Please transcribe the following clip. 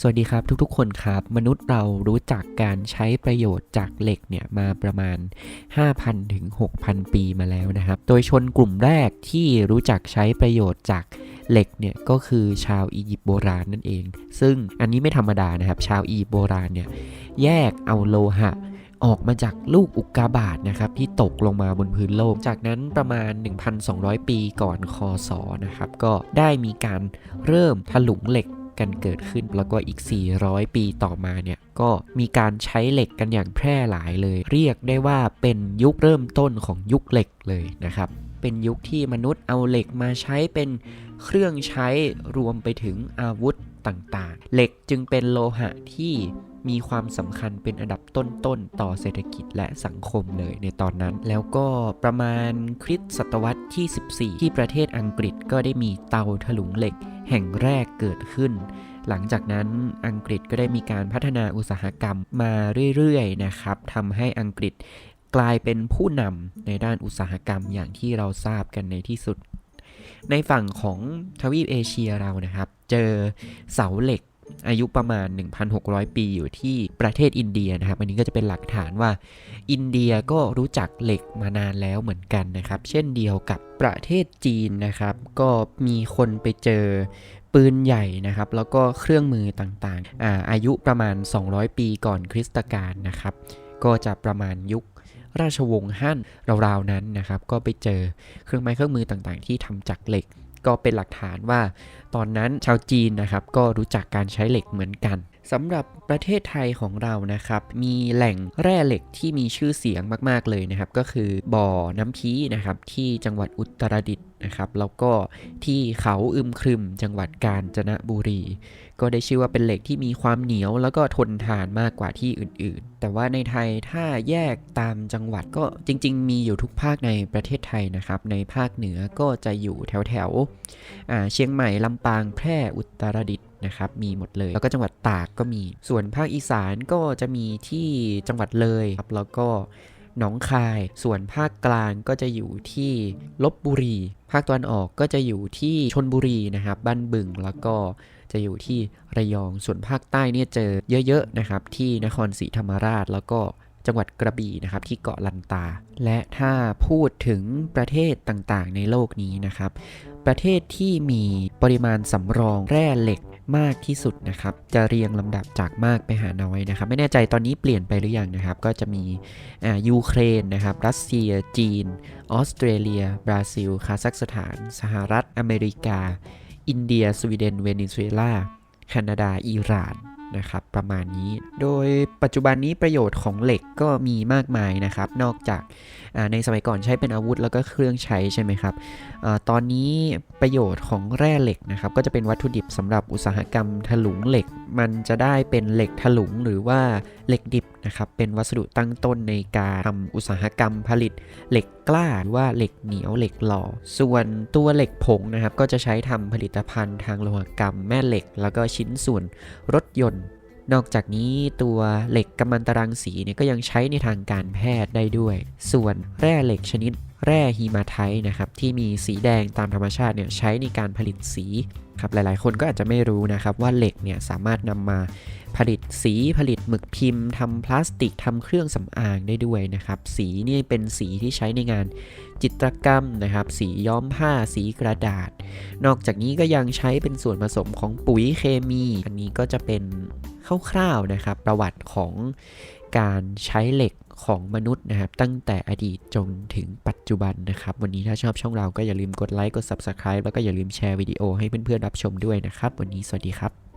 สวัสดีครับทุกๆ คนครับ มนุษย์เรารู้จักการใช้ประโยชน์จากเหล็กเนี่ยมาประมาณ 5,000 ถึง 6,000 ปีมาแล้วนะครับ โดยชนกลุ่มแรกที่รู้จักใช้ประโยชน์จากเหล็กเนี่ยก็คือชาวอียิปต์โบราณนั่นเอง ซึ่งอันนี้ไม่ธรรมดานะครับ ชาวอียิปต์โบราณเนี่ยแยกเอาโลหะออกมาจากลูกอุกกาบาตนะครับที่ตกลงมาบนพื้นโลก จากนั้นประมาณ 1,200 ปีก่อนคอสอนะครับก็ได้มีการเริ่มถลุงเหล็ก กันเกิดขึ้น แล้วก็อีก 400 ปีต่อมาเนี่ยก็มีการใช้เหล็กกันอย่างแพร่หลายเลย เรียกได้ว่าเป็นยุคเริ่มต้นของยุคเหล็กเลยนะครับเป็นยุคที่มนุษย์เอาเหล็กมาใช้เป็นเครื่องใช้รวมไปถึงอาวุธต่างๆ เหล็กจึงเป็นโลหะที่มีความสำคัญเป็นอันดับต้นๆ ต่อเศรษฐกิจและสังคมเลยในตอนนั้น แล้วก็ประมาณคริสตศตวรรษที่ 14 ที่ประเทศอังกฤษก็ได้มีเตาถลุงเหล็ก แห่งแรกเกิดขึ้น หลังจากนั้นอังกฤษก็ได้มีการพัฒนาอุตสาหกรรมมาเรื่อยๆนะครับทำให้อังกฤษกลายเป็นผู้นำในด้านอุตสาหกรรมอย่างที่เราทราบกันในที่สุด ในฝั่งของทวีปเอเชียเรานะครับ เจอเสาเหล็ก อายุประมาณ 1,600 ปีอยู่ที่ประเทศอินเดียนะครับ อันนี้ก็จะเป็นหลักฐานว่า อินเดียก็รู้จักเหล็กมานานแล้วเหมือนกันนะครับ เช่นเดียวกับประเทศจีนนะครับ ก็มีคนไปเจอปืนใหญ่นะครับ แล้วก็เครื่องมือต่างๆอาอายุประมาณ 200 ปีก่อนคริสตกาลนะครับ ก็จะประมาณยุคราชวงศ์ฮั่นราวๆนั้นนะครับ ก็ไปเจอเครื่องไม้เครื่องมือต่างๆ ที่ทำจากเหล็ก ก็เป็นหลักฐานว่าตอนนั้นชาวจีนนะครับก็รู้จักการใช้เหล็กเหมือนกันสำหรับประเทศไทยของเรานะครับ มีแหล่งแร่เหล็กที่มีชื่อเสียงมาก ๆ เลยนะครับ ก็คือบ่อน้ำพีนะครับ ที่จังหวัดอุตรดิตถ์นะครับ แล้วก็ที่เขาอึมครึมจังหวัดกาญจนบุรี ก็ได้ชื่อว่าเป็นเหล็กที่มีความเหนียวแล้วก็ทนทานมากกว่าที่อื่น ๆ แต่ว่าในไทยถ้าแยกตามจังหวัดก็จริง ๆ มีอยู่ทุกภาคในประเทศไทยนะครับ ในภาคเหนือก็จะอยู่แถวๆเชียงใหม่ลำปางแพร่อุตรดิตถ์นะครับมีหมดเลย แล้วก็จังหวัดตากก็มี ส่วนภาคอีสานก็จะมีที่จังหวัดเลยครับแล้วก็หนองคาย ส่วนภาคกลางก็จะอยู่ที่ลบบุรี ภาคตะวันออกก็จะอยู่ที่ชนบุรีนะครับ บ้านบึง แล้วก็จะอยู่ที่ระยอง ส่วนภาคใต้เนี่ยเจอเยอะๆนะครับ ที่นครศรีธรรมราช แล้วก็ จังหวัดกระบี่นะครับที่เกาะลันตา และถ้าพูดถึงประเทศต่างๆ ในโลกนี้นะครับ ประเทศที่มีปริมาณสำรองแร่เหล็กมากที่สุดนะครับ จะเรียงลำดับจากมากไปหาน้อยนะครับ ไม่แน่ใจตอนนี้เปลี่ยนไปหรือยังนะครับ ก็จะมียูเครนนะครับ รัสเซีย จีน ออสเตรเลีย บราซิล คาซัคสถาน สหรัฐอเมริกา อินเดีย สวีเดน เวเนซุเอลา แคนาดา อิหร่าน นะครับประมาณนี้ โดยปัจจุบันนี้ประโยชน์ของเหล็กก็มีมากมายนะครับ นอกจากในสมัยก่อนใช้เป็นอาวุธแล้วก็เครื่องใช้ใช่ไหมครับอตอนนี้ประโยชน์ของแร่เหล็กนะครับ ก็จะเป็นวัตถุดิบสำหรับอุตสาหกรรมถลุงเหล็ก มันจะได้เป็นเหล็กถลุงหรือว่าเหล็กดิบ นะครับเป็นวัสดุตั้งต้นในการทำอุตสาหกรรมผลิตเหล็กกล้าหรือว่าเหล็กเหนียวเหล็กหล่อ ส่วนตัวเหล็กผงนะครับก็จะใช้ทำผลิตภัณฑ์ทางโลหกรรมแม่เหล็ก แล้วก็ชิ้นส่วนรถยนต์นอกจากนี้ตัวเหล็กกัมมันตรังสีเนี่ยก็ยังใช้ในทางการแพทย์ได้ด้วย ส่วนแร่เหล็กชนิด แร่ฮีมาไทต์นะครับที่มีสีแดงตามธรรมชาติเนี่ยใช้ในการผลิตสีครับหลายๆ คนก็อาจจะไม่รู้นะครับว่าเหล็กเนี่ยสามารถนำมาผลิตสีผลิตหมึกพิมพ์ทำพลาสติกทำเครื่องสำอางได้ด้วยนะครับสีนี่เป็นสีที่ใช้ในงานจิตรกรรมนะครับ สีย้อมผ้าสีกระดาษ นอกจากนี้ก็ยังใช้เป็นส่วนผสมของปุ๋ยเคมี อันนี้ก็จะเป็นคร่าวๆนะครับประวัติของการใช้เหล็ก ของมนุษย์นะครับ ตั้งแต่อดีตจนถึงปัจจุบันนะครับ วันนี้ถ้าชอบช่องเราก็อย่าลืมกดไลค์กด Subscribe แล้วก็อย่าลืมแชร์วิดีโอให้เพื่อนๆรับชมด้วยนะครับ วันนี้สวัสดีครับ